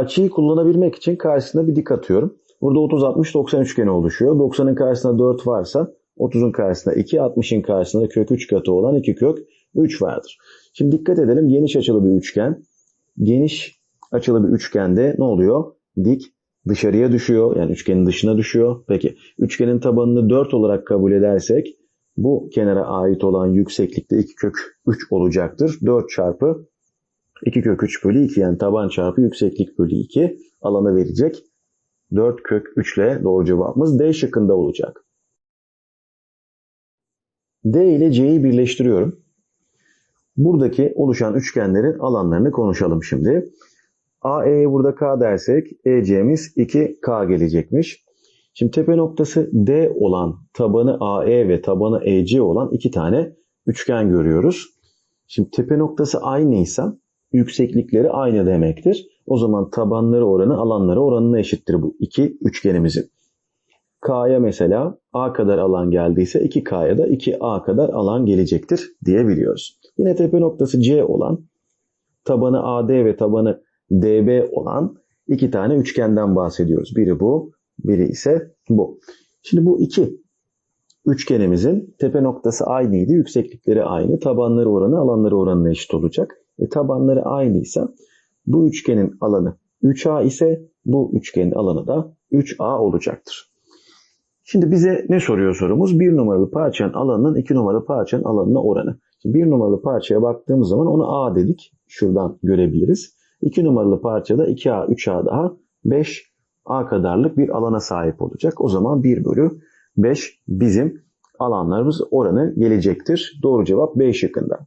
açıyı kullanabilmek için karşısına bir dik atıyorum. Burada 30, 60, 90 üçgeni oluşuyor. 90'ın karşısında 4 varsa 30'un karşısında 2, 60'ın karşısında kök 3 katı olan 2 kök 3 vardır. Şimdi dikkat edelim geniş açılı bir üçgen. Geniş açılı bir üçgende ne oluyor? Dik dışarıya düşüyor. Yani üçgenin dışına düşüyor. Peki üçgenin tabanını 4 olarak kabul edersek bu kenara ait olan yükseklikte 2 kök 3 olacaktır. 4 çarpı 2 kök 3 bölü 2 yani taban çarpı yükseklik bölü 2 alanı verecek. 4 kök 3 ile doğru cevabımız D şıkkında olacak. D ile C'yi birleştiriyorum. Buradaki oluşan üçgenlerin alanlarını konuşalım şimdi. AE'ye burada K dersek EC'miz 2K gelecekmiş. Şimdi tepe noktası D olan tabanı AE ve tabanı EC olan iki tane üçgen görüyoruz. Şimdi tepe noktası aynıysa yükseklikleri aynı demektir. O zaman tabanları oranı alanları oranına eşittir bu iki üçgenimizin. K'ya mesela A kadar alan geldiyse 2K'ya da 2A kadar alan gelecektir diyebiliyoruz. Yine tepe noktası C olan tabanı AD ve tabanı DB olan iki tane üçgenden bahsediyoruz. Biri bu, biri ise bu. Şimdi bu iki üçgenimizin tepe noktası aynıydı, yükseklikleri aynı, tabanları oranı alanları oranına eşit olacak. E, tabanları aynıysa bu üçgenin alanı 3A ise bu üçgenin alanı da 3A olacaktır. Şimdi bize ne soruyor sorumuz? Bir numaralı parçanın alanının iki numaralı parçanın alanına oranı. Şimdi bir numaralı parçaya baktığımız zaman onu A dedik. Şuradan görebiliriz. 2 numaralı parçada 2A, 3A daha 5A kadarlık bir alana sahip olacak. O zaman 1 bölü 5 bizim alanlarımız oranı gelecektir. Doğru cevap B şıkkında.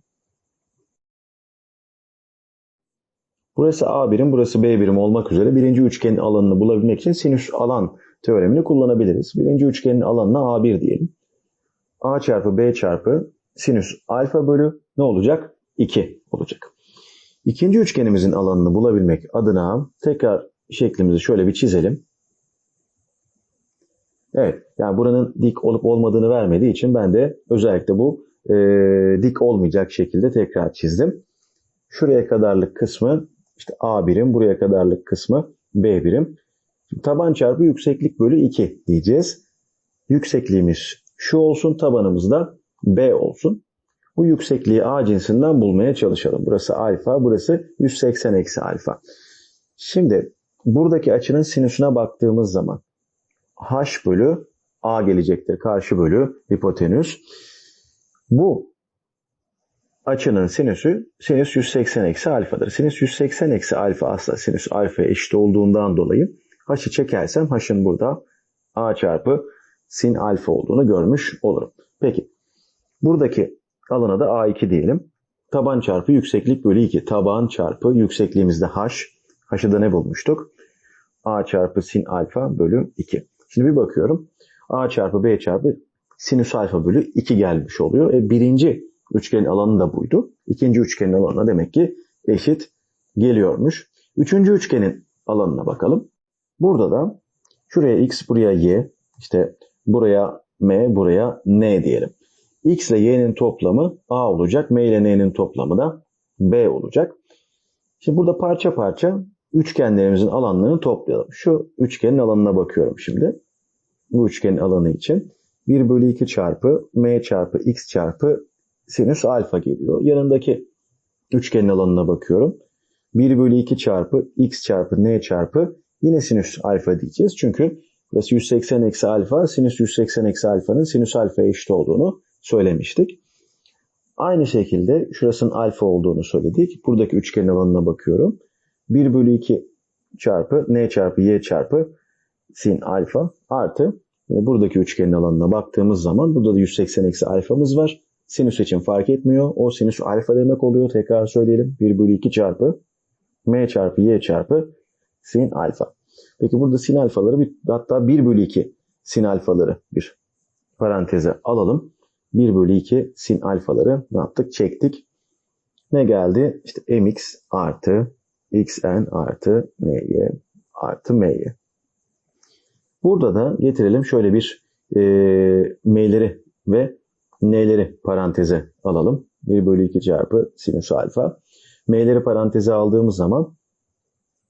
Burası A birim, burası B birim olmak üzere birinci üçgenin alanını bulabilmek için sinüs alan teoremini kullanabiliriz. Birinci üçgenin alanına A1 diyelim. A çarpı B çarpı sinüs alfa bölü ne olacak? 2 olacak. İkinci üçgenimizin alanını bulabilmek adına tekrar şeklimizi şöyle bir çizelim. Evet, yani buranın dik olup olmadığını vermediği için ben de özellikle bu e, dik olmayacak şekilde tekrar çizdim. Şuraya kadarlık kısmı işte A birim, buraya kadarlık kısmı B birim. taban çarpı yükseklik bölü 2 diyeceğiz. Yüksekliğimiz şu olsun, tabanımız da B olsun. Bu yüksekliği A cinsinden bulmaya çalışalım. Burası alfa, burası 180 eksi alfa. Şimdi buradaki açının sinüsüne baktığımız zaman h bölü a gelecektir. Karşı bölü hipotenüs. Bu açının sinüsü sinüs 180 eksi alfadır. Sinüs 180 eksi alfa aslında sinüs alfa eşit olduğundan dolayı h'ı çekersem h'ın burada a çarpı sin alfa olduğunu görmüş olurum. Peki buradaki alana da a2 diyelim. Taban çarpı yükseklik bölü 2. Taban çarpı yüksekliğimizde h. h'ı da ne bulmuştuk? a çarpı sin alfa bölü 2. Şimdi bir bakıyorum. a çarpı b çarpı sinüs alfa bölü 2 gelmiş oluyor. E, birinci üçgenin alanı da buydu. İkinci üçgenin alanına demek ki eşit geliyormuş. Üçüncü üçgenin alanına bakalım. Burada da şuraya x, buraya y, işte buraya m, buraya n diyelim. x ile y'nin toplamı a olacak. m ile n'nin toplamı da b olacak. Şimdi burada parça parça üçgenlerimizin alanlarını toplayalım. Şu üçgenin alanına bakıyorum şimdi. Bu üçgenin alanı için 1 bölü 2 çarpı m çarpı x çarpı sinüs alfa geliyor. Yanındaki üçgenin alanına bakıyorum. 1 bölü 2 çarpı x çarpı n çarpı yine sinüs alfa diyeceğiz. Çünkü burası 180 eksi alfa sinüs 180 eksi alfanın sinüs alfa eşit olduğunu söylemiştik. Aynı şekilde şurasının alfa olduğunu söyledik. Buradaki üçgenin alanına bakıyorum. 1 bölü 2 çarpı n çarpı y çarpı sin alfa artı buradaki üçgenin alanına baktığımız zaman burada da 180 eksi alfamız var. Sinüs için fark etmiyor. O sinüs alfa demek oluyor. Tekrar söyleyelim. 1 bölü 2 çarpı m çarpı y çarpı sin alfa. Peki burada sin alfaları bir, hatta 1 bölü 2 sin alfaları bir paranteze alalım. 1 bölü 2 sin alfaları ne yaptık? Çektik. Ne geldi? İşte mx artı xn artı my artı my. Burada da getirelim şöyle bir e, m'leri ve n'leri paranteze alalım. 1 bölü 2 çarpı sinüs alfa. M'leri paranteze aldığımız zaman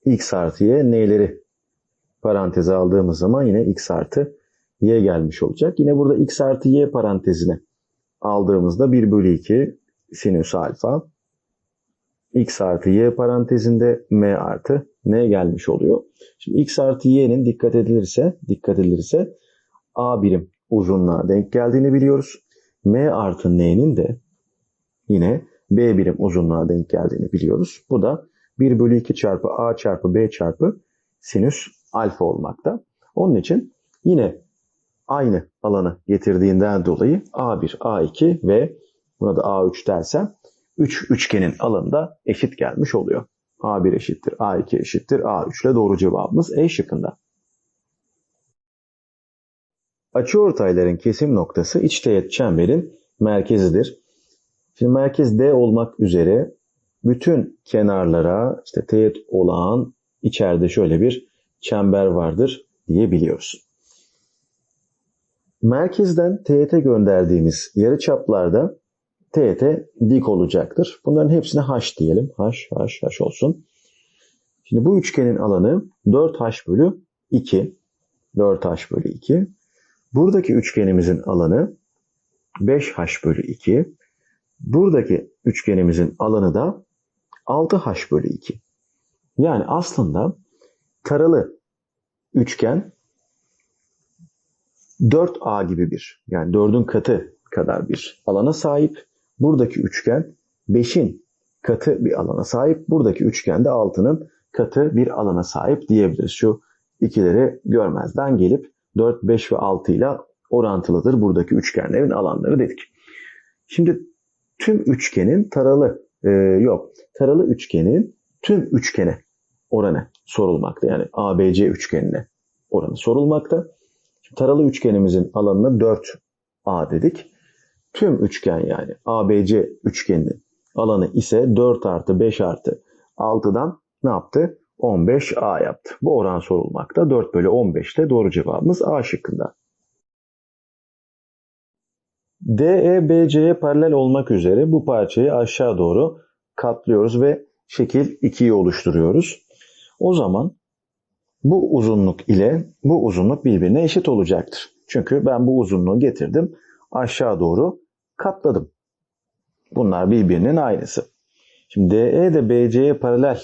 x artı y n'leri paranteze aldığımız zaman yine x artı y gelmiş olacak. Yine burada x artı y parantezine aldığımızda 1 bölü 2 sinüs alfa x artı y parantezinde m artı n gelmiş oluyor. Şimdi x artı y'nin dikkat edilirse dikkat edilirse a birim uzunluğa denk geldiğini biliyoruz. m artı n'nin de yine b birim uzunluğa denk geldiğini biliyoruz. Bu da 1 bölü 2 çarpı a çarpı b çarpı sinüs alfa olmakta. Onun için yine aynı alanı getirdiğinden dolayı A1, A2 ve buna da A3 dersem 3 üçgenin alanı da eşit gelmiş oluyor. A1 eşittir, A2 eşittir, A3 ile doğru cevabımız E şıkkında. Açıortayların kesim noktası iç teğet çemberin merkezidir. Şimdi merkez D olmak üzere bütün kenarlara işte teğet olan içeride şöyle bir çember vardır diyebiliyoruz. Merkezden teğete gönderdiğimiz yarıçaplarda teğete dik olacaktır. Bunların hepsine h diyelim. h, h, h olsun. Şimdi bu üçgenin alanı 4h bölü 2. 4h bölü 2. Buradaki üçgenimizin alanı 5h bölü 2. Buradaki üçgenimizin alanı da 6h bölü 2. Yani aslında taralı üçgen 4A gibi bir yani 4'ün katı kadar bir alana sahip. Buradaki üçgen 5'in katı bir alana sahip. Buradaki üçgen de 6'nın katı bir alana sahip diyebiliriz. Şu ikileri görmezden gelip 4, 5 ve 6 ile orantılıdır buradaki üçgenlerin alanları dedik. Şimdi tüm üçgenin taralı e, yok taralı üçgenin tüm üçgene oranı sorulmakta. Yani ABC üçgenine oranı sorulmakta. Taralı üçgenimizin alanına 4A dedik. Tüm üçgen yani ABC üçgeninin alanı ise 4 artı 5 artı 6'dan ne yaptı? 15A yaptı. Bu oran sorulmakta. 4 bölü 15'te doğru cevabımız A şıkkında. DE BC'ye paralel olmak üzere bu parçayı aşağı doğru katlıyoruz ve şekil 2'yi oluşturuyoruz. O zaman bu uzunluk ile bu uzunluk birbirine eşit olacaktır. Çünkü ben bu uzunluğu getirdim aşağı doğru katladım. Bunlar birbirinin aynısı. Şimdi DE de BC'ye paralel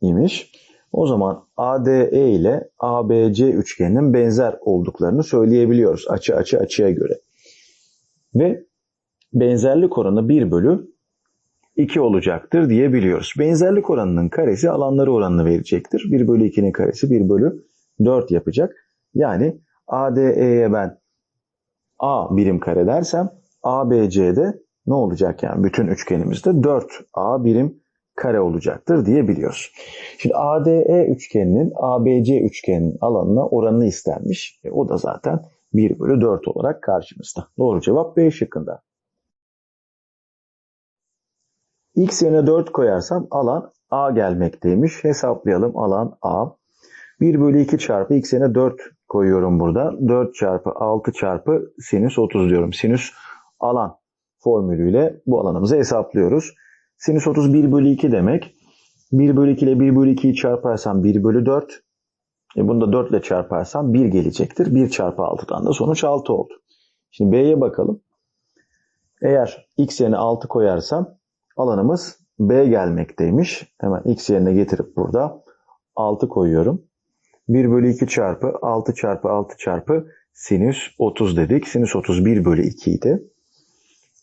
imiş. O zaman ADE ile ABC üçgeninin benzer olduklarını söyleyebiliyoruz açı açı açıya göre. Ve benzerlik oranı 1 bölü 2 olacaktır diyebiliyoruz. Benzerlik oranının karesi alanları oranını verecektir. 1 bölü 2'nin karesi 1 bölü 4 yapacak. Yani ADE'ye ben A birim kare dersem ABC'de ne olacak yani bütün üçgenimizde 4A birim kare olacaktır diyebiliyoruz. Şimdi ADE üçgeninin ABC üçgeninin alanına oranını istenmiş. E, o da zaten 1 bölü 4 olarak karşımızda. Doğru cevap B şıkkında. X yerine 4 koyarsam alan A gelmekteymiş. Hesaplayalım alan A. 1 bölü 2 çarpı x yerine 4 koyuyorum burada. 4 çarpı 6 çarpı sinüs 30 diyorum. Sinüs alan formülüyle bu alanımızı hesaplıyoruz. Sinüs 30 1 bölü 2 demek. 1 bölü 2 ile 1 bölü 2'yi çarparsam 1 bölü 4. E bunu da 4 ile çarparsam 1 gelecektir. 1 çarpı 6'dan da sonuç 6 oldu. Şimdi B'ye bakalım. Eğer x yerine 6 koyarsam alanımız B gelmekteymiş. Hemen x yerine getirip burada 6 koyuyorum. 1 bölü 2 çarpı 6 çarpı 6 çarpı sinüs 30 dedik. Sinüs 31 bölü 2 idi.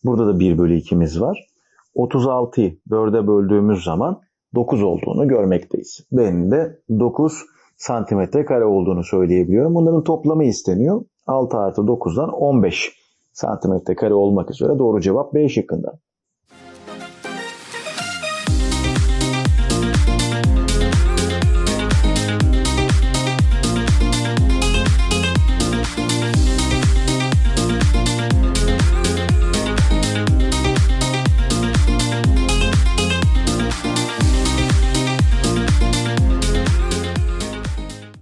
Burada da 1 bölü 2'miz var. 36'yı 4'e böldüğümüz zaman 9 olduğunu görmekteyiz. Benim de 9 santimetre kare olduğunu söyleyebiliyorum. Bunların toplamı isteniyor. 6 artı 9'dan 15 santimetre kare olmak üzere doğru cevap B şıkkında.